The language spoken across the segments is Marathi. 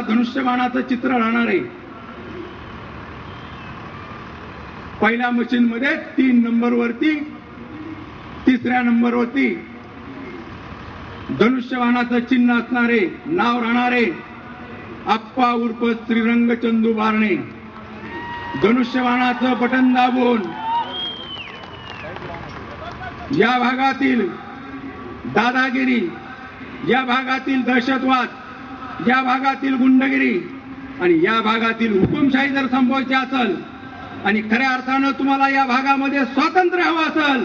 मशीन धनुष्यबाणाचं चित्र राहणार आहे. पहिल्या मशीन मध्ये तीन नंबर वरती तिसऱ्या नंबर वरती धनुष्यबाणाचं चिन्ह असणारे नाव राहणारे आप्पा उर्फ श्रीरंग चंदू बारणे. धनुष्यबाणाचं बटन दाबून या भागातील दादागिरी या भागातील दहशतवाद या भागातील गुंडगिरी आणि या भागातील हुकुमशाही जर संपवायची असेल आणि खऱ्या अर्थानं तुम्हाला या भागामध्ये स्वातंत्र्य हवं असेल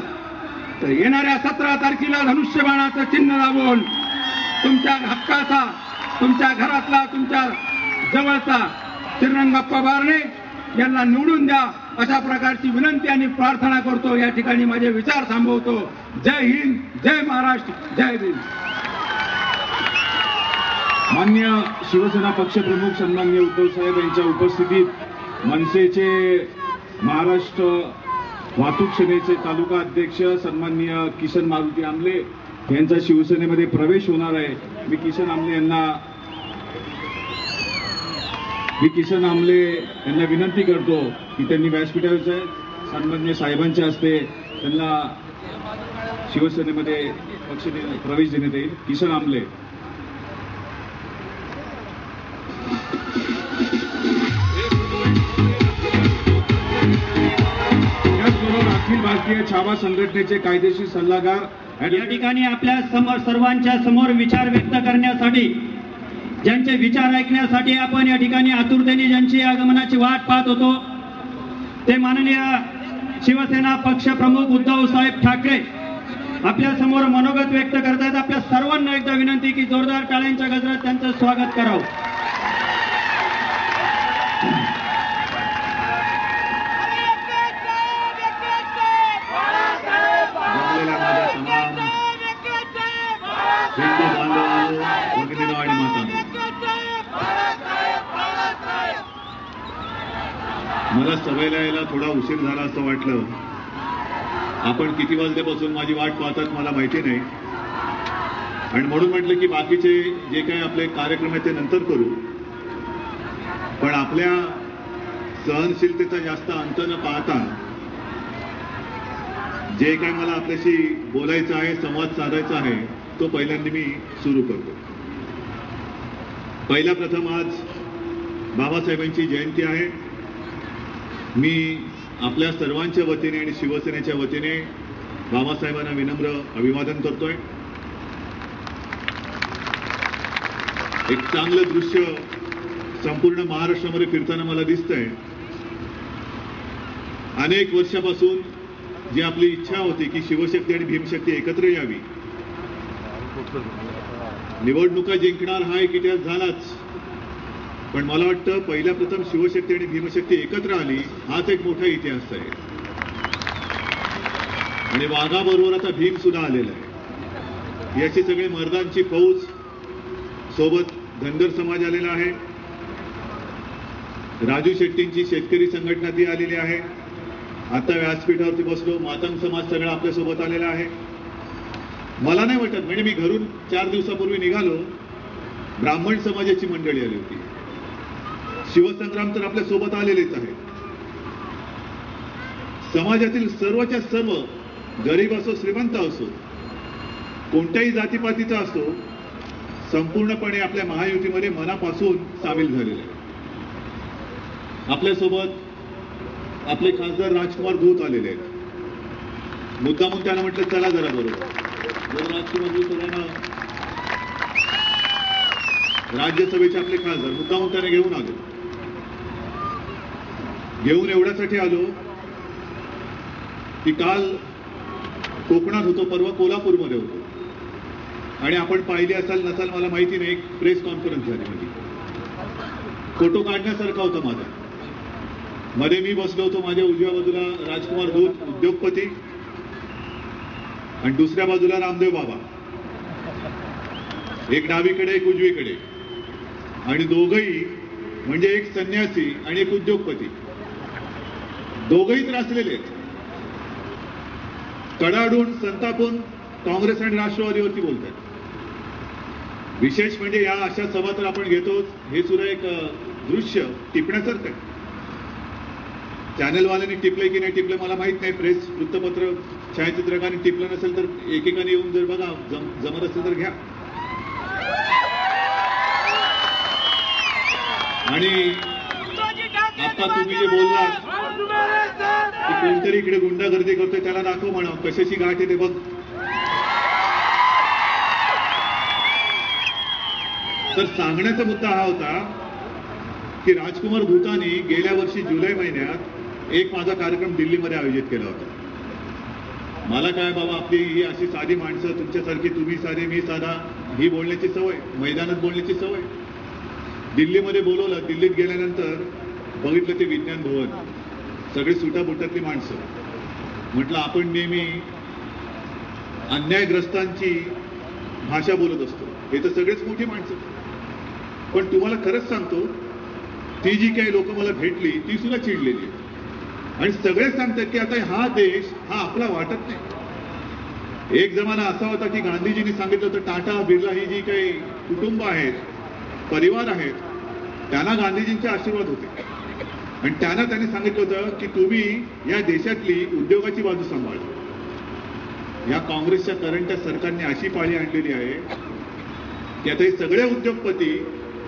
तर येणाऱ्या सतरा तारखेला धनुष्यबाणाचं चिन्ह दाबून तुमच्या हक्काचा तुमच्या घरातला तुमच्या जवळचा श्रीरंगप्पा बारणे यांना निवडून द्या अशा प्रकारची विनंती आणि प्रार्थना करतो. या ठिकाणी माझे विचार थांबवतो. जय हिंद जय महाराष्ट्र जय हिंद मान्य शिवसेना पक्षप्रमुख सन्मान्य उद्धव साहेब यांच्या उपस्थितीत मनसेचे महाराष्ट्र वाहतूक सेनेचे तालुका अध्यक्ष सन्मान्य किशन मारुती आमले यांचा शिवसेनेमध्ये प्रवेश होणार आहे. मी किशन आमले यांना मी किशन आमले यांना विनंती करतो की त्यांनी व्यासपीठाचे सन्मान्य साहेबांच्या हस्ते त्यांना शिवसेनेमध्ये पक्ष प्रवेश देण्यात येईल. किशन आमले. भारतीय छावा संघटनेचे कायदेशीर सल्लागार या ठिकाणी आपल्यासमोर सर्वांच्या समोर विचार व्यक्त करण्यासाठी ज्यांचे विचार ऐकण्यासाठी आपण या ठिकाणी आतुरतेने ज्यांची आगमनाची वाट पाहत होतो ते माननीय शिवसेना पक्ष प्रमुख उद्धव साहेब ठाकरे आपल्यासमोर मनोगत व्यक्त करतायत. आपल्या सर्वांना एकदा विनंती की जोरदार टाळ्यांच्या गजरात त्यांचं स्वागत करावं. थोडा उशीर झाला असं वाटलं. आपण किती वाजल्यापासून माझी वाट पाहतात मला माहिती नाही. आणि म्हणून म्हटलं की बाकीचे जे काही आपले कार्यक्रम आहेत ते नंतर करू. पण आपल्या सहनशीलतेचा जास्त अंत न पाहता जे काय मला आपल्याशी बोलायचं आहे संवाद साधायचा आहे तो पहिल्यांदा मी सुरू करतो. पहिला प्रथम आज बाबासाहेबांची जयंती आहे. मी आपल्या सर्वांच्या वतीने आणि शिवसेनेच्या वतीने बाबासाहेबांना विनम्र अभिवादन करतोय. एक चांगलं दृश्य संपूर्ण महाराष्ट्रामध्ये फिरताना मला दिसतंय. अनेक वर्षापासून जी आपली इच्छा होती की शिवशक्ती आणि भीमशक्ती एकत्र यावी. निवडणुका जिंकणार हा एक इतिहास झालाच. पण मला वाटतं पहिल्या प्रथम शिवशक्ती आणि भीमशक्ती एकत्र आली हाच एक मोठा इतिहास आहे. आणि वाघाबरोबर आता भीम सुद्धा आलेला आहे. याची सगळी मर्दांची फौज सोबत धनगर समाज आलेला आहे. राजू शेट्टींची शेतकरी संघटना ती आलेली आहे. आता व्यासपीठावरती बसलो मातंग समाज सगळा आपल्यासोबत आलेला आहे. मला नाही वाटत म्हणजे मी घरून चार दिवसापूर्वी निघालो ब्राह्मण समाजाची मंडळी आली होती. शिवसंग्राम तर आपल्यासोबत आलेलेच आहे समाजातील सर्वच्या सर्व गरीब असो श्रीमंत असो कोणत्याही जातीपातीचा असो संपूर्णपणे आपल्या महायुतीमध्ये मनापासून सामील झालेले आहे आपल्यासोबत आपले खासदार राजकुमार धूत आलेले आहेत. मुद्दामून त्यांना म्हटलं चला जरा बरोबर. जर राजकुमार धूत सगळ्यांना राज्यसभेचे आपले खासदार मुद्दामून त्याने घेऊन आले. घेऊन एवढ्यासाठी आलो की काल कोकणात होतो परवा कोल्हापूरमध्ये होतो. आणि आपण पाहिले असाल नसाल मला माहिती नाही एक प्रेस कॉन्फरन्स झाली माझी. फोटो काढण्यासारखा होता माझा. मध्ये मी बसलो होतो माझ्या उजव्या बाजूला राजकुमार धूत उद्योगपती आणि दुसऱ्या बाजूला रामदेव बाबा. एक डावीकडे एक उजवीकडे. आणि दोघही म्हणजे एक संन्यासी आणि एक उद्योगपती. दोघही त्रासलेले आहेत. कडाडून संतापून काँग्रेस आणि राष्ट्रवादीवरती बोलतात विशेष म्हणजे या अशा सभा तर आपण घेतो हे सुद्धा एक दृश्य टिपण्यासारखं आहे. चॅनलवाल्यांनी टिपलंय की नाही टिपलं मला माहीत नाही. प्रेस वृत्तपत्र छायाचित्रकारांनी टिपलं नसेल तर एकेकाने येऊन जर बघा जम जमत असेल तर घ्या. आणि आता तुम्ही जे बोललात की कोणतरी इकडे गुंडागर्दी करतोय त्याला दाखव म्हणा. कशाची गाठ आहे ते बघ. तर सांगण्याचा मुद्दा हा होता की राजकुमार भूतानी गेल्या वर्षी जुलै महिन्यात एक माझा कार्यक्रम दिल्लीमध्ये आयोजित केला होता. मला काय बाबा आपली ही अशी साधी माणसं तुमच्यासारखी तुम्ही साधे मी साधा ही बोलण्याची सवय मैदानात बोलण्याची सवय. दिल्लीमध्ये बोलवलं दिल्लीत गेल्यानंतर बघितलं ते विज्ञान भवन. सगळी सुटाबुटातली माणसं. म्हटलं आपण नेहमी अन्यायग्रस्तांची भाषा बोलत असतो. हे तर सगळेच मोठी माणसं. पण तुम्हाला खरंच सांगतो ती जी काही लोक मला भेटली ती सुद्धा चिडलेली आणि सगळेच सांगतात की आता हा देश हा आपला वाटत नाही. एक जमाना असा होता की गांधीजींनी सांगितलं होतं टाटा बिर्ला ही जी काही कुटुंब आहेत परिवार आहेत त्यांना गांधीजींचे आशीर्वाद होते. आणि त्यांना त्यांनी सांगितलं होतं की तुम्ही या देशातली उद्योगाची बाजू सांभाळा. या काँग्रेसच्या करंटच्या सरकारने अशी पाळी आणलेली आहे की आता हे सगळे उद्योगपती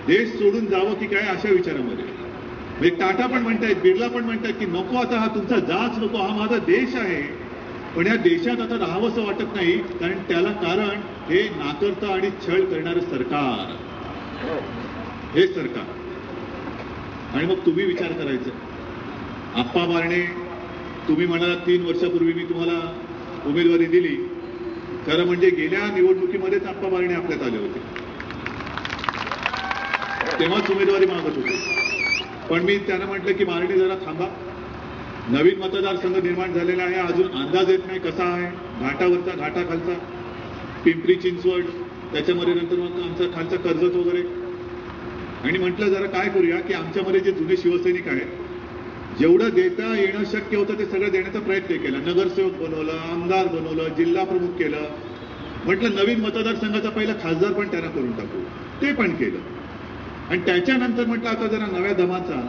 देश सोडून जावं की काय अशा विचारामध्ये. म्हणजे टाटा पण म्हणतायत बिर्ला पण म्हणतायत की नको आता हा तुमचा जाच नको हा माझा देश आहे. पण या देशात आता राहावंसं वाटत नाही कारण त्याला कारण हे नाकर्ता आणि छळ करणारं सरकार. हे सरकार. आणि मग तुम्ही विचार करायचा. आप्पा बारणे तुम्ही म्हणाला तीन वर्षापूर्वी मी तुम्हाला उमेदवारी दिली. खरं म्हणजे गेल्या निवडणुकीमध्येच आप्पा बारणे आपल्यात आले होते. तेव्हाच उमेदवारी मागत होते. पण मी त्यांना म्हटलं की बारणे जरा थांबा. नवीन मतदारसंघ निर्माण झालेला आहे. अजून अंदाज येत नाही कसा आहे. घाटावरचा घाटाखालचा पिंपरी चिंचवड त्याच्यामध्ये नंतर मग आमचा खालचा कर्जत वगैरे. आणि म्हटलं जरा काय करूया की आमच्यामध्ये जे जुने शिवसैनिक आहेत जेवढं देता येणं शक्य होतं ते सगळं देण्याचा प्रयत्न केला. नगरसेवक बनवलं आमदार बनवलं जिल्हा प्रमुख केलं. म्हटलं नवीन मतदारसंघाचा पहिला खासदार पण त्यांना करून टाकू. ते पण केलं. आणि त्याच्यानंतर म्हटलं आता जरा नव्या दमाचा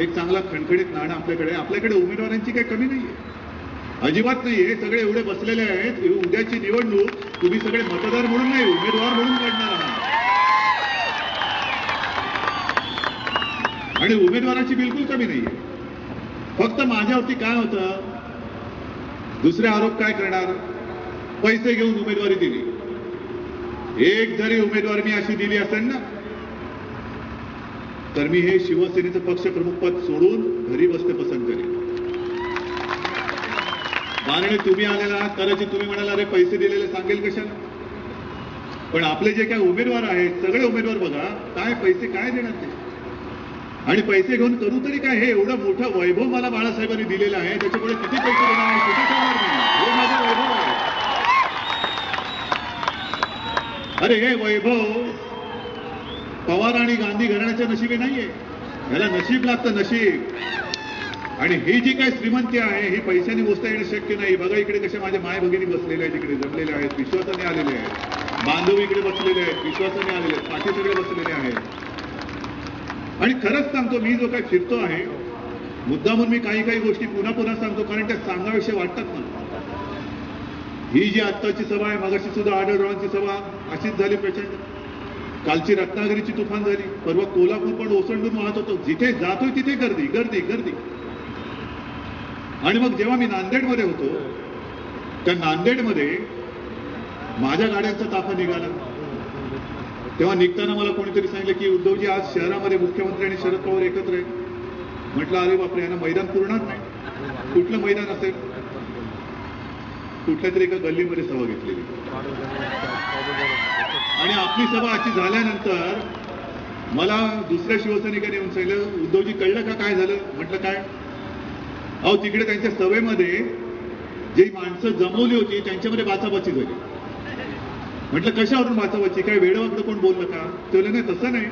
एक चांगला खणखणीत नाणं आपल्याकडे आपल्याकडे उमेदवारांची काही कमी नाही आहे अजिबात नाहीये. सगळे एवढे बसलेले आहेत. उद्याची निवडणूक. तुम्ही सगळे मतदार म्हणून नाही उमेदवार म्हणून लढणार आहात. आणि उमेदवाराची बिलकुल कमी नाही फक्त माझ्यावरती काय होतं दुसरे आरोप काय करणार? पैसे घेऊन उमेदवारी दिली. एक जरी उमेदवारी मी अशी दिली असेल ना तर मी हे शिवसेनेचं पक्षप्रमुख पद सोडून घरी बसणे पसंत करेन. कारण तुम्ही आलेला आहात कदाचित तुम्ही म्हणाला अरे पैसे दिलेले सांगेल कशाला? पण आपले जे काय उमेदवार आहेत सगळे उमेदवार बघा काय पैसे काय देणार ते? आणि पैसे घेऊन करू तरी काय? हे एवढं मोठं वैभव मला बाळासाहेबांनी दिलेलं आहे. त्याच्यामुळे किती पैसे देणार आणि कुठे ठेवणार नाही हे माझं वैभव आहे. अरे हे वैभव पवार आणि गांधी घराण्याच्या नशिबी नाहीये. याला नशीब लागतं नशीब. आणि ही जी काही श्रीमंती आहे ही पैशाने मोजता येणं शक्य नाही. बघा इकडे कशा माझ्या माय भगिनी बसलेल्या आहेत इकडे जमलेले आहेत विश्वासाने आलेले आहेत. बांधव इकडे बसलेले आहेत विश्वासाने आलेले आहेत पाठी सगळे बसलेले आहेत. आणि खरंच सांगतो मी जो काय फिरतो आहे मुद्दामून मी काही काही गोष्टी पुन्हा पुन्हा सांगतो कारण त्या सांगाविषयी वाटतात ना ही जी आत्ताची सभा आहे मगाशी सुद्धा आढळरावांची सभा अशीच झाली प्रचंड. कालची रत्नागिरीची तुफान झाली परवा कोल्हापूर पण ओसंडून वाहत होतो. जिथे जातोय तिथे गर्दी गर्दी गर्दी. आणि मग जेव्हा मी नांदेडमध्ये होतो त्या नांदेडमध्ये माझ्या गाड्यांचा ताफा निघाला. तेव्हा निघताना मला कोणीतरी सांगितलं की उद्धवजी आज शहरामध्ये मुख्यमंत्री आणि शरद पवार एकत्र आहेत. म्हटलं अरे बापरे यांना मैदान पुरणार नाही. कुठलं मैदान असेल? कुठल्या तरी एका गल्लीमध्ये सभा घेतलेली. आणि आपली सभा अशी झाल्यानंतर मला दुसऱ्या शिवसैनिकाने येऊन सांगितलं उद्धवजी कळलं का काय झालं? म्हटलं काय? अहो तिकडे त्यांच्या सभेमध्ये जी माणसं जमवली होती त्यांच्यामध्ये बाचाबाची झाली. म्हटलं कशावरून वाचावायची? काय वेळेवाकडं कोण बोललं का? ते नाही तसं नाही.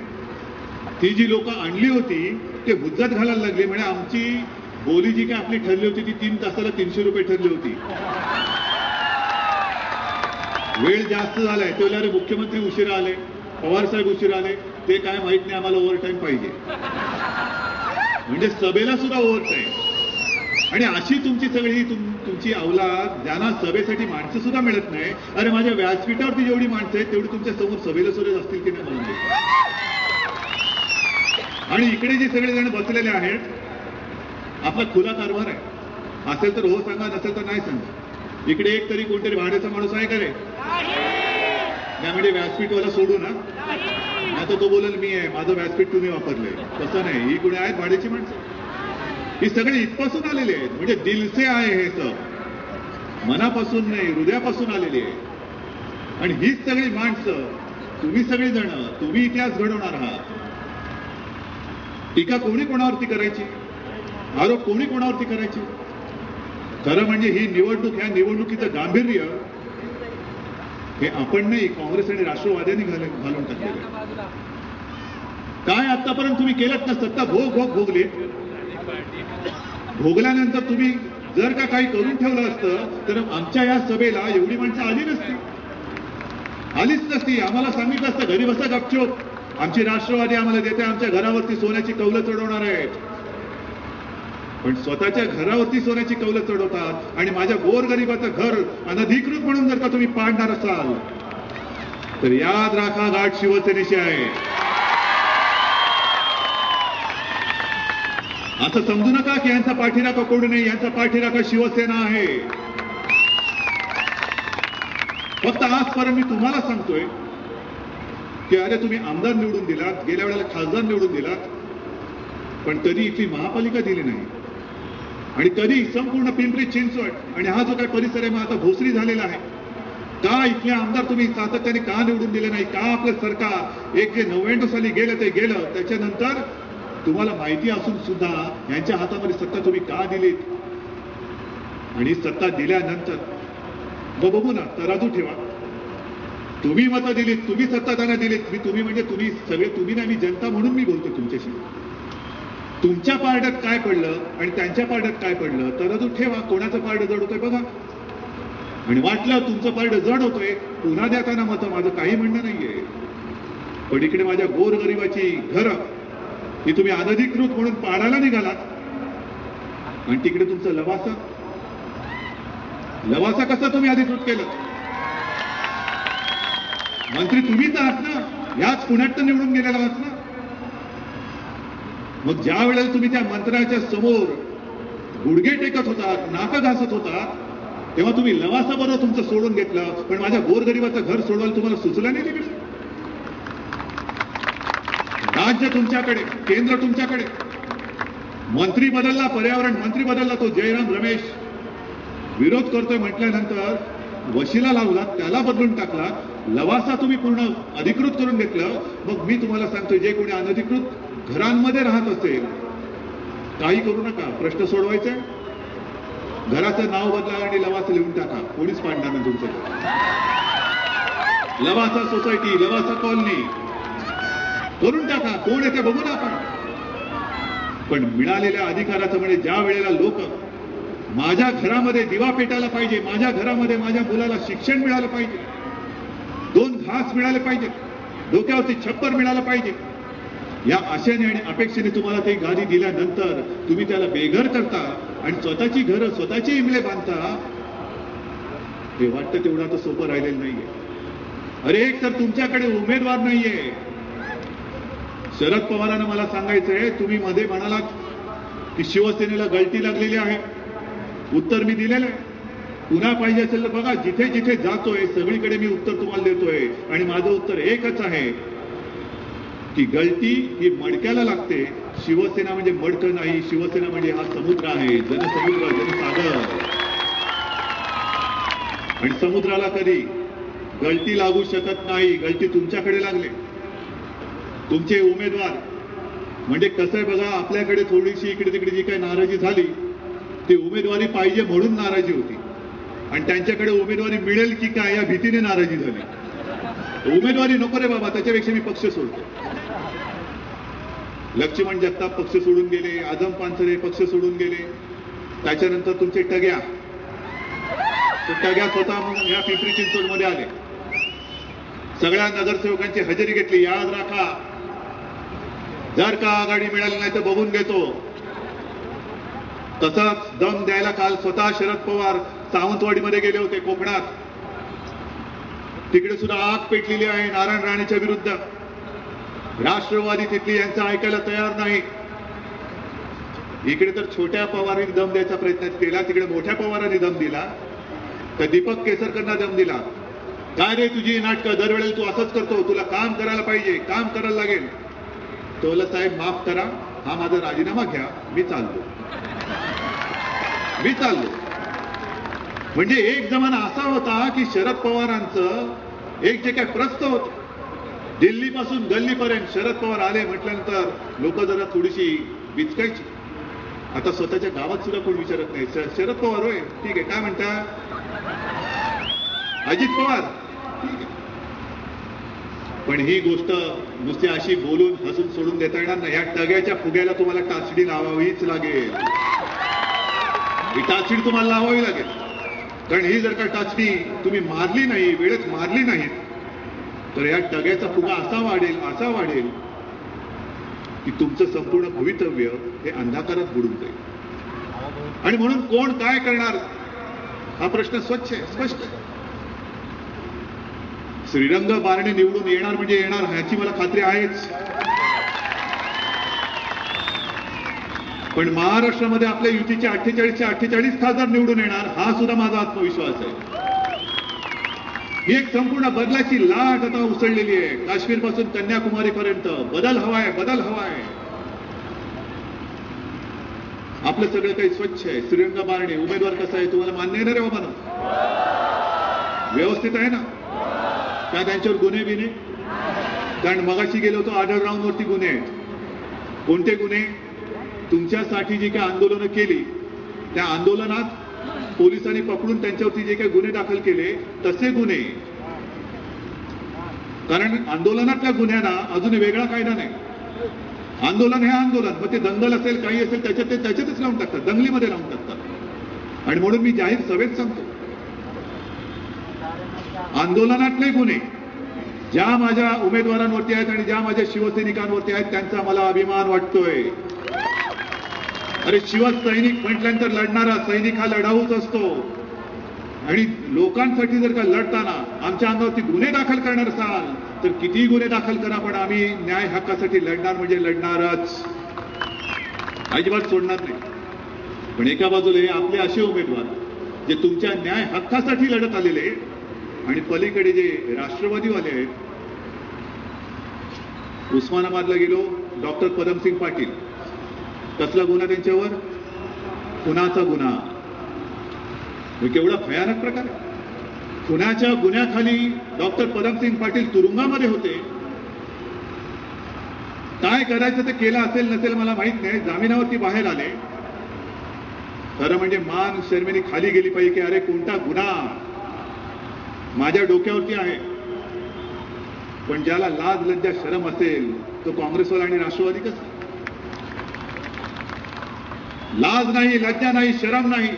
ती जी लोक आणली होती ते हुज्जत घालायला लागली. म्हणजे आमची बोली जी काय आपली ठरली होती ती तीन तासाला तीनशे रुपये ठरली होती. वेळ जास्त झालाय. ते अरे मुख्यमंत्री उशिरा आले. पवार साहेब उशीर आले. ते काय माहीत नाही आम्हाला ओव्हर टाईम पाहिजे. म्हणजे सभेला सुद्धा ओव्हर टाईम आणि अशी तुमची सगळी तुम, तुमची अवलाद ज्यांना सभेसाठी माणसं सुद्धा मिळत नाही अरे माझ्या व्यासपीठावरती जेवढी माणसं आहेत तेवढी तुमच्यासमोर सभेला सुरेच असतील की नाही मला आणि इकडे जे सगळे जण बसलेले आहेत आपला खुला कारभार आहे. असेल तर हो सांगा नसेल तर नाही सांगा. इकडे एक तरी कोणतरी भाड्याचा माणूस आहे का रे? त्यामुळे म्हणजे व्यासपीठवाला सोडू ना? आता तो बोलेल मी आहे माझं व्यासपीठ तुम्ही वापरलंय. तसं नाही ही कुणी आहेत? भाड्याची माणसं. ही सगळी इथपासून आलेली आहेत. म्हणजे दिलसे आहे हे सब मनापासून नाही हृदयापासून आलेली आहे आणि हीच सगळी माणसं तुम्ही सगळी जण तुम्ही इतिहास घडवणार आहात. टीका कोणी कोणावरती करायची? आरोप कोणी कोणावरती करायची? खरं म्हणजे ही निवडणूक ह्या निवडणुकीचं गांभीर्य हे आपण नाही काँग्रेस आणि राष्ट्रवाद्यांनी घाल- घालून टाकलेलं काय आतापर्यंत तुम्ही केलं ना सत्ता भोग भोग भोगली भोगल्यानंतर तुम्ही जर का काही करून ठेवलं असतं तर आमच्या या सभेला एवढी माणसं आली नसती. आलीच नसती. आम्हाला सांगितलं असतं घरी बसा गपचोप. आमची राष्ट्रवादी आम्हाला देते. आमच्या घरावरती सोन्याची कौलं चढवणार आहेत. पण स्वतःच्या घरावरती सोन्याची कौलं चढवतात आणि माझ्या गोरगरिबाचं घर अनधिकृत म्हणून जर का तुम्ही पाडणार असाल तर याद राखा गाठ शिवसेनेशी आहे. असं समजू नका की यांचा पाठीराखा कोणी नाही यांचा पाठीराखा शिवसेना आहे. फक्त आजपर्यंत मी तुम्हाला सांगतोय की अरे तुम्ही आमदार निवडून दिलात गेल्या वेळेला खासदार निवडून दिलात पण कधी इथली महापालिका दिली नाही. आणि कधी संपूर्ण पिंपरी चिंचवड आणि हा जो काही परिसर आहे मग आता भोसरी झालेला आहे. का इथले आमदार तुम्ही सातत्याने का निवडून दिले नाही? का आपलं सरकार एक जे नव्याण्णव साली गेलं ते गेलं त्याच्यानंतर तुम्हाला माहिती असून सुद्धा यांच्या हातामध्ये सत्ता तुम्ही का दिलीत? आणि सत्ता दिल्यानंतर मग बघू ना तराजू ठेवा. तुम्ही मतं दिलीत तुम्ही सत्ता त्यांना दिलीत. मी तुम्ही म्हणजे तुम्ही सगळे तुम्ही नाही मी जनता म्हणून मी बोलतो तुमच्याशी. तुमच्या पारड्यात काय पडलं आणि त्यांच्या पारड्यात काय पडलं तराजू ठेवा. कोणाचं पारडं जड होतंय बघा. आणि वाटलं तुमचं पारडं जड होतोय पुन्हा द्या त्यांना मतं. माझं काही म्हणणं नाहीये. पण इकडे माझ्या गोरगरिबाची घरं ही तुम्ही अनधिकृत म्हणून पाडायला निघालात. आणि तिकडे तुमचं लवासा. लवासा कसं तुम्ही अधिकृत केलं? मंत्री तुम्हीच आहात ना? याच पुण्यात तर निवडून गेलेला आहात ना? मग ज्या वेळेला तुम्ही त्या मंत्र्याच्या समोर गुडघे टेकत होतात नाकं घासत होता तेव्हा तुम्ही लवासा बरोबर तुमचं सोडून घेतलं. पण माझ्या गोरगरिबाचं घर सोडवायला तुम्हाला सुचलं नाही तिकडे? राज्य तुमच्याकडे केंद्र तुमच्याकडे. मंत्री बदलला पर्यावरण मंत्री बदलला तो जयराम रमेश. विरोध करतोय म्हटल्यानंतर वशिला लावला त्याला बदलून टाकला. लवासा तुम्ही पूर्ण अधिकृत करून घेतलं. मग मी तुम्हाला सांगतोय जे कोणी अनधिकृत घरांमध्ये राहत असेल काही करू नका. प्रश्न सोडवायचे. घराचं नाव बदला आणि लवासा लिहून टाका. कोणीच पाडणार नाही तुमचं. Lavasa society Lavasa colony. करून टाका कोण येते बघू ना आपण. पण मिळालेल्या अधिकाराचं म्हणजे ज्या वेळेला लोक माझ्या घरामध्ये दिवा पेटायला पाहिजे माझ्या घरामध्ये माझ्या मुलाला शिक्षण मिळालं पाहिजे दोन घास मिळाले पाहिजे डोक्यावरती छप्पर मिळालं पाहिजे या आशेने आणि अपेक्षेने तुम्हाला ते गादी दिल्यानंतर तुम्ही त्याला बेघर करता आणि स्वतःची घरं स्वतःची इमले बांधता हे वाटतं तेवढं आता सोपं राहिलेलं नाहीये. अरे एक तर तुमच्याकडे उमेदवार नाहीये. शरद पवारांना मला सांगायचंय तुम्ही मध्ये म्हणालात की शिवसेनेला गळती लागलेली आहे. उत्तर मी दिलेलं आहे. पुन्हा पाहिजे असेल तर बघा जिथे जिथे जातोय सगळीकडे मी उत्तर तुम्हाला देतोय. आणि माझं उत्तर एकच आहे की गळती ही मडक्याला लागते. शिवसेना म्हणजे मडकं नाही शिवसेना म्हणजे हा समुद्र आहे. जनसमुद्र जनसागर. आणि समुद्राला कधी गळती लागू शकत नाही. गळती तुमच्याकडे लागले. तुमचे उमेदवार. म्हणजे कसं आहे बघा आपल्याकडे थोडीशी इकडे तिकडे जी काही नाराजी झाली ती उमेदवारी पाहिजे म्हणून नाराजी होती. आणि त्यांच्याकडे उमेदवारी मिळेल की काय या भीतीने नाराजी झाली. उमेदवारी नको रे बाबा त्याच्यापेक्षा मी पक्ष सोडतो. लक्ष्मण जगताप पक्ष सोडून गेले आझम पानसरे पक्ष सोडून गेले. त्याच्यानंतर तुमचे टग्या. टग्या स्वतः म्हणून या पिंपरी चिंचवडमध्ये आले. सगळ्या नगरसेवकांची हजेरी घेतली याद राखा. जर का आघाडी मिळाली नाही तर बघून घेतो. तसाच दम द्यायला काल स्वतः शरद पवार सावंतवाडीमध्ये गेले होते कोकणात. तिकडे सुद्धा आग पेटलेली आहे नारायण राणेच्या विरुद्ध. राष्ट्रवादी तिथली यांचं ऐकायला तयार नाही. इकडे तर छोट्या पवारांनी दम द्यायचा प्रयत्न केला तिकडे मोठ्या पवारांनी दम दिला. तर दीपक केसरकरना दम दिला. काय रे तुझी नाटकं? दरवेळेला तू असंच करतो तुला काम करायला पाहिजे काम करायला लागेल. तो साहेब माफ करा. हा माझा राजीनामा घ्या. मी चाललो. मी चाललो. म्हणजे एक जमाना असा होता की शरद पवारांचं एक जे काय प्रस्त होत. दिल्लीपासून गल्लीपर्यंत शरद पवार आले म्हटल्यानंतर लोक जरा थोडीशी विचकायची. आता स्वतःच्या गावात सुद्धा कोण विचारत नाही. श- शरद पवार होय. ठीक आहे. काय म्हणता? अजित पवार. ठीक आहे. पण ही गोष्ट नुसती अशी बोलून हसून सोडून देता येणार नाही. ह्या टग्याच्या फुग्याला तुम्हाला टाचडी लावावीच लागेल. ही टाचडी तुम्हाला लावावी लागेल. कारण ही जर का टाचडी तुम्ही मारली नाही वेळेत मारली नाहीत तर या टग्याचा फुगा असा वाढेल असा वाढेल की तुमचं संपूर्ण भवितव्य हे अंधाकारात बुडून जाईल. आणि म्हणून कोण काय करणार? हा प्रश्न स्वच्छ आहे स्पष्ट आहे. श्रीरंग बारणे निवडून येणार म्हणजे येणार ह्याची मला खात्री आहेच. पण महाराष्ट्रामध्ये आपल्या युतीचे अठ्ठेचाळीसशे अठ्ठेचाळीस खासदार निवडून येणार हा सुद्धा माझा आत्मविश्वास आहे. ही एक संपूर्ण बदलाची लाट आता उसळलेली आहे. काश्मीरपासून कन्याकुमारी पर्यंत बदल हवाय बदल हवाय. आपलं सगळं काही स्वच्छ आहे. श्रीरंग बारणे उमेदवार कसा आहे तुम्हाला मान्य आहे ना रे बाबा व्यवस्थित आहे ना? का त्यांच्यावर गुन्हे बिने कारण मगाशी गेलो होतो आढळ राऊंडवरती गुन्हे. आहेत कोणते गुन्हे? तुमच्यासाठी जी काही आंदोलनं केली त्या आंदोलनात पोलिसांनी पकडून त्यांच्यावरती जे काही गुन्हे दाखल केले तसे गुन्हे. कारण आंदोलनातल्या गुन्ह्यांना अजून वेगळा कायदा नाही. आंदोलन हे आंदोलन मग ते दंगल असेल काही असेल त्याच्यात ते त्याच्यातच लावून टाकतात दंगलीमध्ये लावून टाकतात. आणि म्हणून मी जाहीर सभेत सांगतो आंदोलनातले गुन्हे ज्या माझ्या उमेदवारांवरती आहेत आणि ज्या माझ्या शिवसैनिकांवरती आहेत त्यांचा मला अभिमान वाटतोय. अरे शिवसैनिक म्हटल्यानंतर लढणारा सैनिक हा लढाऊच असतो. आणि लोकांसाठी जर का लढताना आमच्या अंगावरती गुन्हे दाखल करणार असाल तर किती गुन्हे दाखल करा पण आम्ही न्याय हक्कासाठी लढणार म्हणजे लढणारच. अजिबात सोडणार नाही. पण एका बाजूला हे आपले असे उमेदवार जे तुमच्या न्याय हक्कासाठी लढत आलेले आणि पलीकडे जे राष्ट्रवादीवाले आहेत उस्मानाबादला गेलो डॉक्टर पदमसिंग पाटील. कसला गुन्हा त्यांच्यावर? खुनाचा गुन्हा? केवढा भयानक प्रकार आहे. खुनाच्या गुन्ह्याखाली डॉक्टर पदमसिंग पाटील तुरुंगामध्ये होते? काय करायचं ते केलं असेल नसेल मला माहीत नाही. जामिनावरती बाहेर आले. खरं म्हणजे मान शर्मेने खाली गेली पाहिजे की अरे कोणता गुन्हा? माझ्या डोक्यावरती आहे. पण ज्याला लाज लज्जा शरम असेल तो काँग्रेसवाला आणि राष्ट्रवादी कसा? लाज नाही लज्जा नाही शरम नाही.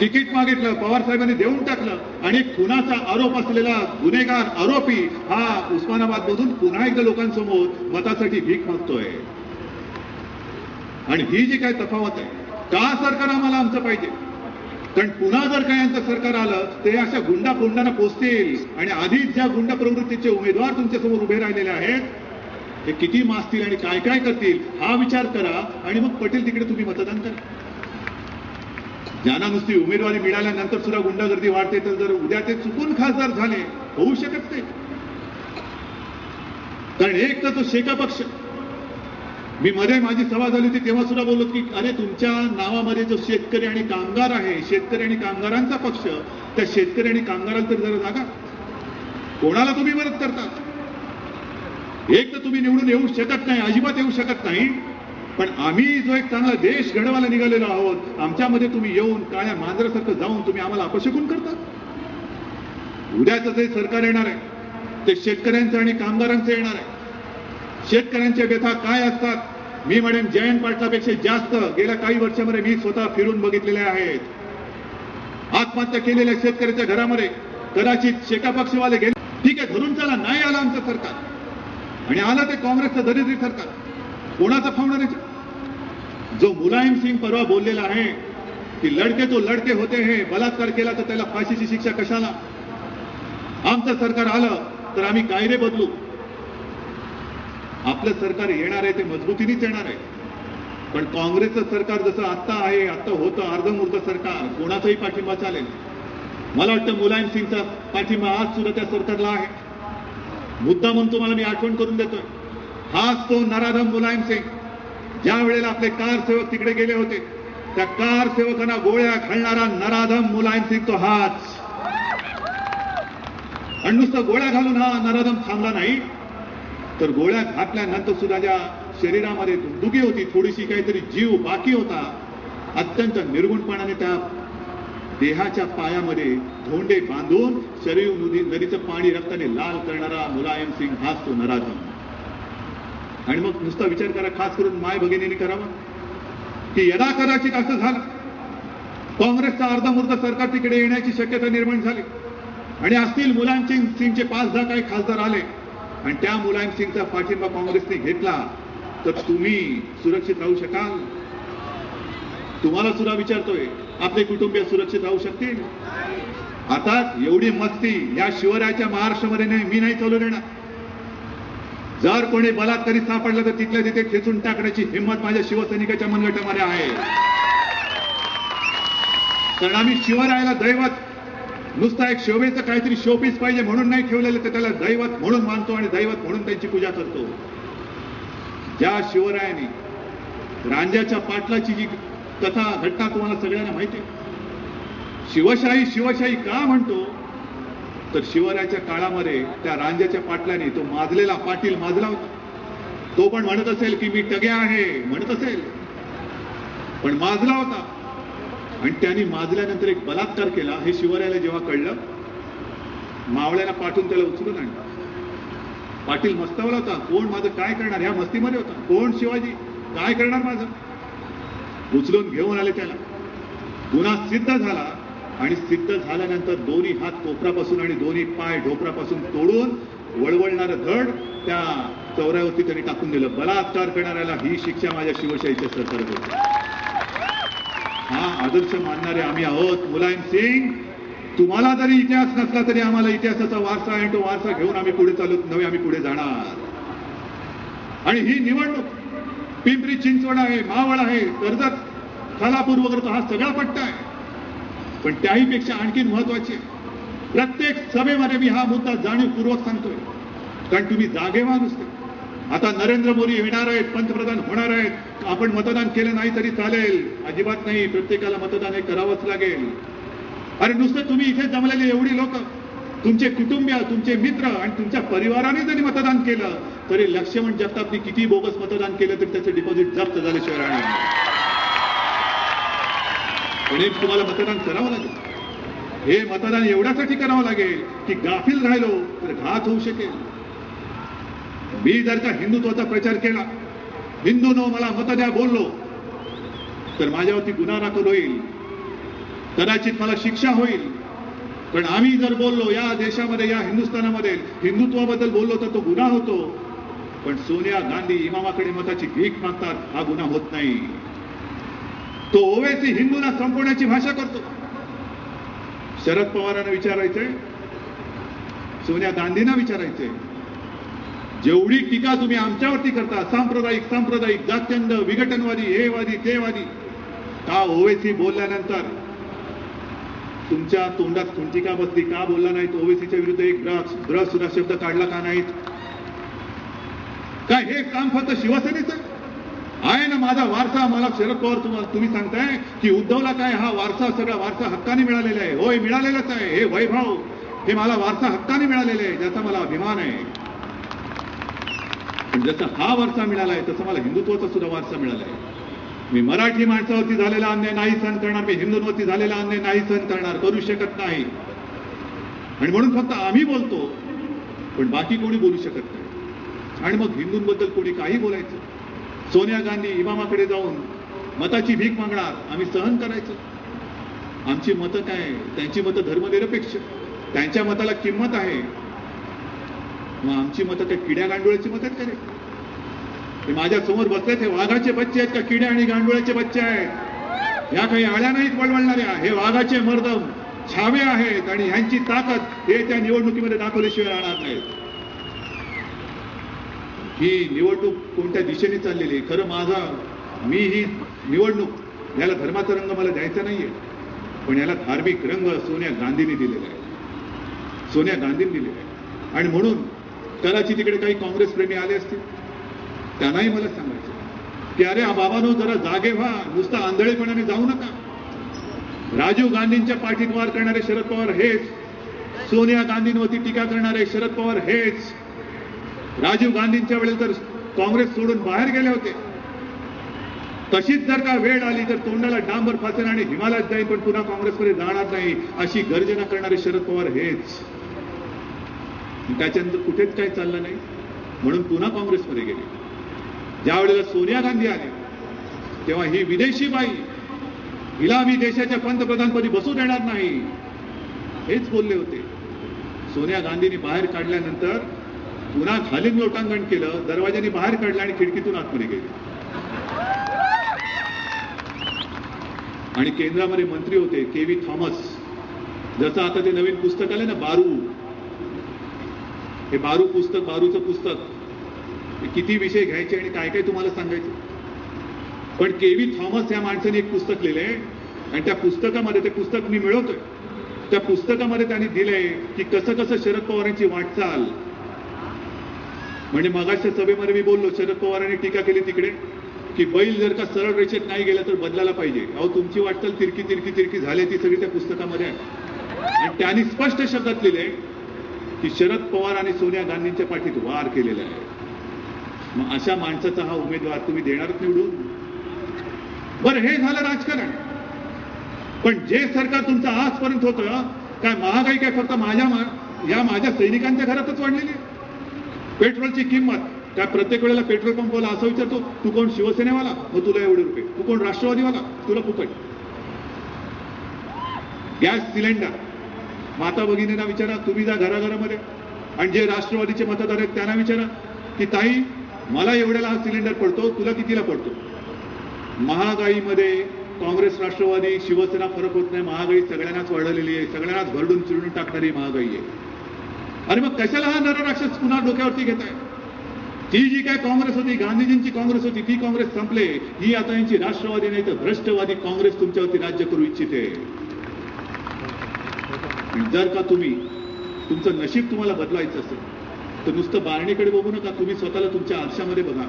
तिकीट मागितलं पवार साहेबांनी देऊन टाकलं आणि खुनाचा आरोप असलेला गुन्हेगार आरोपी हा उस्मानाबाद मधून पुन्हा एकदा लोकांसमोर मतासाठी भीक मागतोय. आणि ही जी काय तफावत आहे का सरकार आम्हाला आमचं पाहिजे? कारण पुन्हा जर का यांचं सरकार आलं ते अशा गुंडा गुंडांना पोचतील. आणि आधीच ज्या गुंडा प्रवृत्तीचे उमेदवार तुमच्यासमोर उभे राहिलेले आहेत ते किती मासतील आणि काय काय करतील हा विचार करा. आणि मग पटेल तिकडे तुम्ही मतदान करा. ज्यांना नुसती उमेदवारी मिळाल्यानंतर सुद्धा गुंडागर्दी वाढते तर जर उद्या ते चुकून खासदार झाले होऊ शकत नाही. कारण एक तर तो शेका पक्ष मी मध्ये माझी सभा झाली होती तेव्हा सुद्धा बोललो की अरे तुमच्या नावामध्ये जो शेतकरी आणि कामगार आहे शेतकरी आणि कामगारांचा पक्ष त्या शेतकरी आणि कामगारांना तरी जरा जागा. कोणाला तुम्ही मदत करतात? एक तर तुम्ही निवडून येऊ शकत नाही अजिबात येऊ शकत नाही पण आम्ही जो एक चांगला देश घडवायला निघालेलो आहोत आमच्यामध्ये तुम्ही येऊन काळ्या मांजरासारखं जाऊन तुम्ही आम्हाला अपशकून करता? उद्याचं जे सरकार येणार आहे ते शेतकऱ्यांचं आणि कामगारांचं येणार आहे. शेतकऱ्यांच्या व्यथा काय असतात मी म्हणेन जयंत पाटलापेक्षा जास्त गेल्या काही वर्षामध्ये मी स्वतः फिरून बघितलेले आहेत. आत्महत्या केलेल्या शेतकऱ्याच्या घरामध्ये कदाचित शेका पक्षवाले गेले ठीक आहे धरून चला नाही आलं आमचं सरकार. आणि आलं ते काँग्रेसचं दरिद्री सरकार. कोणाचा फावणार आहे जो मुलायम सिंग परवा बोललेला आहे की लडके तो लडके होते हे बलात्कार केला तर त्याला फाशीची शिक्षा कशाला? आमचं सरकार आलं तर आम्ही कायदे बदलू. आपलं सरकार येणार आहे ते मजबूतीनेच येणार आहे. पण काँग्रेसचं सरकार जसं आत्ता आहे आत्ता होतं अर्धमूर्त सरकार कोणाचाही पाठिंबा चालेल मला वाटतं मुलायम सिंगचा पाठिंबा आज सुद्धा त्या सरकारला आहे. मुद्दा म्हणून तुम्हाला मी आठवण करून देतोय हाच तो नराधम मुलायम सिंग. ज्या वेळेला आपले कार सेवक तिकडे गेले होते त्या कार सेवकांना गोळ्या घालणारा नराधम मुलायम सिंग तो हाच. आणि नुसतं गोळ्या घालून हा नराधम थांबला नाही. तर गोळ्या घातल्यानंतर सुद्धा ज्या शरीरामध्ये दुखी होती थोडीशी काहीतरी जीव बाकी होता अत्यंत निर्गुणपणाने त्या देहाच्या पायामध्ये धोंडे बांधून शरीर नदी नदीचं पाणी रक्ताने लाल करणारा मुलायम सिंग हाच तो नराधम. आणि मग नुसता विचार करा खास करून माय भगिनीने करावा की यदा कदाचित असं झालं काँग्रेसचा अर्धमूर्ध सरकार तिकडे येण्याची शक्यता निर्माण झाली. आणि असतील मुलायम सिंग सिंगचे पाच दहा काही खासदार आले आणि त्या मुलायम सिंगचा पाठिंबा काँग्रेसने घेतला तर तुम्ही सुरक्षित राहू शकाल? तुम्हाला सुद्धा विचारतोय आपले कुटुंबीय सुरक्षित राहू शकतील? आता एवढी मस्ती या शिवरायाच्या महाराष्ट्रामध्ये नाही मी नाही चालू देणार. जर कोणी बलात्कारी सापडलं तर तिथल्या तिथे खेचून टाकण्याची हिंमत माझ्या शिवसैनिकाच्या मनगटामध्ये आहे. कारण आम्ही शिवरायाला दैवत नुसता एक शोभेचं काहीतरी शोपीस पाहिजे म्हणून नाही ठेवलेलं तर त्याला दैवत म्हणून मानतो आणि दैवत म्हणून त्यांची पूजा करतो. ज्या शिवरायाने रांजाच्या पाटलाची जी कथा घटना तुम्हाला सगळ्यांना माहिती शिवशाही शिवशाही का म्हणतो? तर शिवरायाच्या काळामध्ये त्या रांजाच्या पाटलाने तो माजलेला पाटील माजला होता. तो पण म्हणत असेल की मी टग्या आहे म्हणत असेल. पण माजला होता. आणि त्यांनी माजल्यानंतर एक बलात्कार केला. हे शिवरायाला जेव्हा कळलं मावळ्याला पाठवून त्याला उचलून आणलं. पाटील मस्तावला होता. कोण माझं काय करणार? ह्या मस्तीमध्ये होता. कोण शिवाजी? काय करणार माझं? उचलून घेऊन आले त्याला. गुन्हा सिद्ध झाला आणि सिद्ध झाल्यानंतर दोन्ही हात कोपरापासून आणि दोन्ही पाय ढोपरापासून तोडून वळवळणारं धड त्या चौऱ्यावरती त्यांनी टाकून दिलं. बलात्कार करणाऱ्याला ही शिक्षा माझ्या शिवशाहीच्या सरकार होती. हा आदर्श मानणारे आम्ही आहोत. मुलायम सिंग तुम्हाला जरी इतिहास नसला तरी आम्हाला इतिहासाचा वारसा आहे तो वारसा घेऊन आम्ही पुढे चालू नव्हे आम्ही पुढे जाणार. आणि ही निवडणूक पिंपरी चिंचवड आहे मावळ आहे कर्जत खालापूर वगैरे हा सगळा पट्टा आहे. पण त्याही पेक्षा आणखी महत्वाची आहे प्रत्येक सभेमध्ये मी हा मुद्दा जाणीवपूर्वक सांगतोय. कारण तुम्ही जागेवान नुसते आता नरेंद्र मोदी येणार आहेत पंतप्रधान होणार आहेत. आपण मतदान केलं नाही तरी चालेल. अजिबात नाही प्रत्येकाला मतदान हे करावंच लागेल. अरे नुसतं तुम्ही इथे जमलेले एवढी लोक. तुमचे कुटुंबीय तुमचे मित्र आणि तुमच्या परिवाराने जरी मतदान केलं तरी लक्ष्मण जगतापनी किती बोगस मतदान केलं तरी त्याचे डिपॉझिट जप्त झाल्याशिवाय राहणार पण तुम्हाला मतदान करावं लागेल. हे मतदान एवढ्यासाठी करावं लागेल की गाफील राहिलो तर घात होऊ शकेल. मी जर का हिंदुत्वाचा प्रचार केला हिंदूनो मला मत द्या बोललो तर माझ्यावरती गुन्हा दाखल होईल. कदाचित मला शिक्षा होईल. पण आम्ही जर बोललो या देशामध्ये या हिंदुस्थानामध्ये हिंदुत्वाबद्दल बोललो तर तो गुन्हा होतो. पण सोनिया गांधी इमामाकडे मताची भीक मागतात हा गुन्हा होत नाही. तो ओवेसी हिंदूंना संपवण्याची भाषा करतो. शरद पवारांना विचारायचंय सोनिया गांधींना विचारायचंय. जेवढी टीका तुम्ही आमच्यावरती करता सांप्रदायिक सांप्रदायिक जात्यंद विघटनवादी हेवादी तेवादी का ओवेसी बोलल्यानंतर? तुमच्या तोंडात कोणती का बसली का बोलला नाहीत? ओवेसीच्या विरुद्ध एक ब्र सुद्धा शब्द काढला का नाहीत? काय हे काम फक्त शिवसेनेचं? आहे ना माझा वारसा? मला शरद पवार तुम्हाला तुम्ही सांगताय की उद्धवला काय हा वारसा सगळा वारसा हक्काने मिळालेला आहे. होय मिळालेलाच आहे. हे वैभव हे मला वारसा हक्काने मिळालेला आहे ज्याचा मला अभिमान आहे. पण जसा हा वारसा मिळाला आहे तसा मला हिंदुत्वाचा सुद्धा वारसा मिळाला आहे. मी मराठी माणसावरती झालेला अन्याय नाही सहन करणार मी हिंदूंवरती झालेला अन्याय नाही सहन करणार करू शकत नाही. आणि म्हणून फक्त आम्ही बोलतो पण बाकी कोणी बोलू शकत नाही. आणि मग हिंदूंबद्दल कोणी काही बोलायचं? सोनिया गांधी इमामाकडे जाऊन मताची भीक मागणार आम्ही सहन करायचं? आमची मतं काय? त्यांची मतं धर्मनिरपेक्ष. त्यांच्या मताला किंमत आहे. मग आमची मतं त्या किड्या गांडुळाची मत आहेत ते रे माझ्यासमोर बसलेत हे वाघाचे बच्चे आहेत का किड्या आणि गांडुळाचे बच्चे आहेत? या काही आळ्या नाहीत वळवळणाऱ्या हे वाघाचे मर्दम छावे आहेत आणि ह्यांची ताकद हे त्या निवडणुकीमध्ये दाखवल्याशिवाय राहणार नाहीत ही निवडणूक कोणत्या दिशेने चाललेली खरं माझा मी ही निवडणूक याला धर्माचा रंग मला द्यायचा नाहीये. पण याला धार्मिक रंग सोनिया गांधींनी दिलेला आहे. सोनिया गांधींनी दिलेला आहे. आणि म्हणून कदाचित तिकडे काही काँग्रेस प्रेमी आले असतील? त्यांनाही मला सांगायचं की अरे बाबानो जरा जागे व्हा. नुसतं आंधळेपणाने जाऊ नका. राजीव गांधींच्या पाठीत वार करणारे शरद पवार हेच. सोनिया गांधींवरती टीका करणारे शरद पवार हेच. राजीव गांधींच्या वेळेस तर काँग्रेस सोडून बाहेर गेले होते तशीच जर का वेळ आली तर तोंडाला डांबर फासेल आणि हिमालयात जाईल पण पुन्हा काँग्रेसमध्ये जाणार नाही अशी गर्जना करणारे शरद पवार हेच. त्याच्यानंतर कुठेच काही चाललं नाही. म्हणून पुन्हा काँग्रेसमध्ये गेले. ज्या वेळेला सोनिया गांधी आले तेव्हा ही विदेशी बाई हिला मी देशाच्या पंतप्रधानपदी बसू देणार नाही. हेच बोलले होते. सोनिया गांधींनी बाहेर काढल्यानंतर पुन्हा खालील लोटांगण केलं दरवाजाने बाहेर काढलं आणि खिडकीतून आतमध्ये गेले. आणि केंद्रामध्ये मंत्री होते के व्ही थॉमस. जसं आता ते नवीन पुस्तक आलं ना बारू हे बारू पुस्तक बारूचं पुस्तक. किती विषय घ्यायचे आणि काय काय तुम्हाला सांगायचं? पण के व्ही थॉमस या माणसाने एक पुस्तक लिहिलंय आणि त्या पुस्तकामध्ये ते पुस्तक मी मिळवतोय. त्या पुस्तकामध्ये त्यांनी दिलंय की कसं कसं शरद पवारांची वाटचाल. म्हणजे मगाशच्या सभेमध्ये मी बोललो शरद पवारांनी टीका केली तिकडे की बैल जर का सरळ रेषेत नाही गेला तर बदलायला पाहिजे. अहो तुमची वाटचाल तिरकी तिरकी तिरकी झाली ती सगळी त्या पुस्तकामध्ये आहे. आणि त्यांनी स्पष्ट शब्दात लिहिले की शरद पवार आणि सोनिया गांधींच्या पाठीत वार केलेला आहे. मग अशा माणसाचा हा उमेदवार तुम्ही देणारच निवडून? बरं हे झालं राजकारण. पण जे सरकार तुमचं आजपर्यंत होतं काय महागाई काय फक्त माझ्या मा- या माझ्या सैनिकांच्या घरातच वाढलेली आहे? पेट्रोलची किंमत काय प्रत्येक वेळेला पेट्रोल पंपवाला असं विचारतो तू कोण शिवसेनेवाला? मग तुला एवढे रुपये. तू कोण राष्ट्रवादीवाला? तुला फुकट. गॅस सिलेंडर माता भगिनींना विचारा तुम्ही जा घराघरामध्ये. आणि जे राष्ट्रवादीचे मतदार आहेत त्यांना विचारा की ताई मला एवढ्याला हा सिलेंडर पडतो तुला कितीला पडतो? महागाईमध्ये काँग्रेस राष्ट्रवादी शिवसेना फरक होत नाही महागाई सगळ्यांनाच वाढवलेली आहे सगळ्यांनाच भरडून चिरडून टाकणारी महागाई आहे. अरे मग कशाला हा नरराक्षस पुन्हा डोक्यावरती घेत आहे ती जी काय काँग्रेस होती गांधीजींची काँग्रेस होती ती काँग्रेस संपले. ही आता यांची राष्ट्रवादी नाही तर भ्रष्टवादी काँग्रेस तुमच्यावरती राज्य करू इच्छिते. जर का तुम्ही तुमचं नशीब तुम्हाला बदलायचं असेल तर नुसतं बारणीकडे बघू नका तुम्ही स्वतःला तुमच्या आरशामध्ये बघा.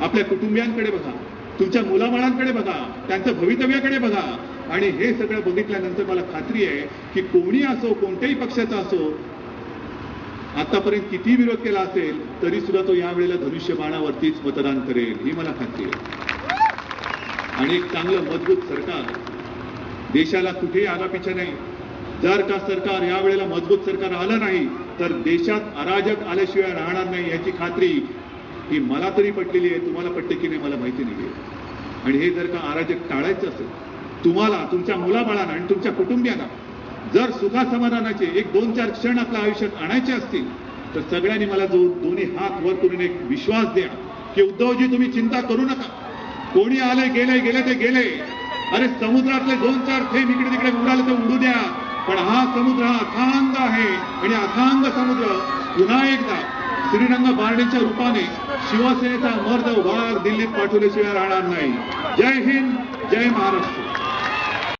आपल्या कुटुंबियांकडे बघा तुमच्या मुलाबाळांकडे बघा त्यांचं भवितव्याकडे बघा. आणि हे सगळं बघितल्यानंतर मला खात्री आहे की कोणी असो कोणत्याही पक्षाचा असो आतापर्यंत किती विरोध केला असेल तरी सुद्धा तो यावेळेला धनुष्यबाणावरतीच मतदान करेल ही मला खात्री आहे. आणि एक चांगलं मजबूत सरकार देशाला कुठेही आगापिछा नाही. जर का सरकार यावेळेला मजबूत सरकार आलं नाही तर देशात अराजक आल्याशिवाय राहणार नाही याची खात्री ही मला तरी पटलेली आहे तुम्हाला पटते की नाही मला माहिती नाही आणि हे जर का अराजक टाळायचं असेल तुम्हाला तुमच्या मुलाबाळांना आणि तुमच्या कुटुंबियांना जर सुखासमाधानाचे एक दोन चार क्षण आपल्या आयुष्यात आणायचे असतील तर सगळ्यांनी मला जो दोन्ही हात वर करून एक विश्वास द्या की उद्धवजी तुम्ही चिंता करू नका. कोणी आले गेले गेले ते गेले अरे समुद्रातले दोन चार थेंब इकडे तिकडे उडाले तर उडू द्या. पण हा समुद्र हा अथांग आहे. आणि अथांग समुद्र पुन्हा एकदा श्रीरंग बारणीच्या रूपाने शिवसेनेचा मर्द वाघ दिल्लीत पाठवल्याशिवाय राहणार नाही. जय हिंद जय महाराष्ट्र.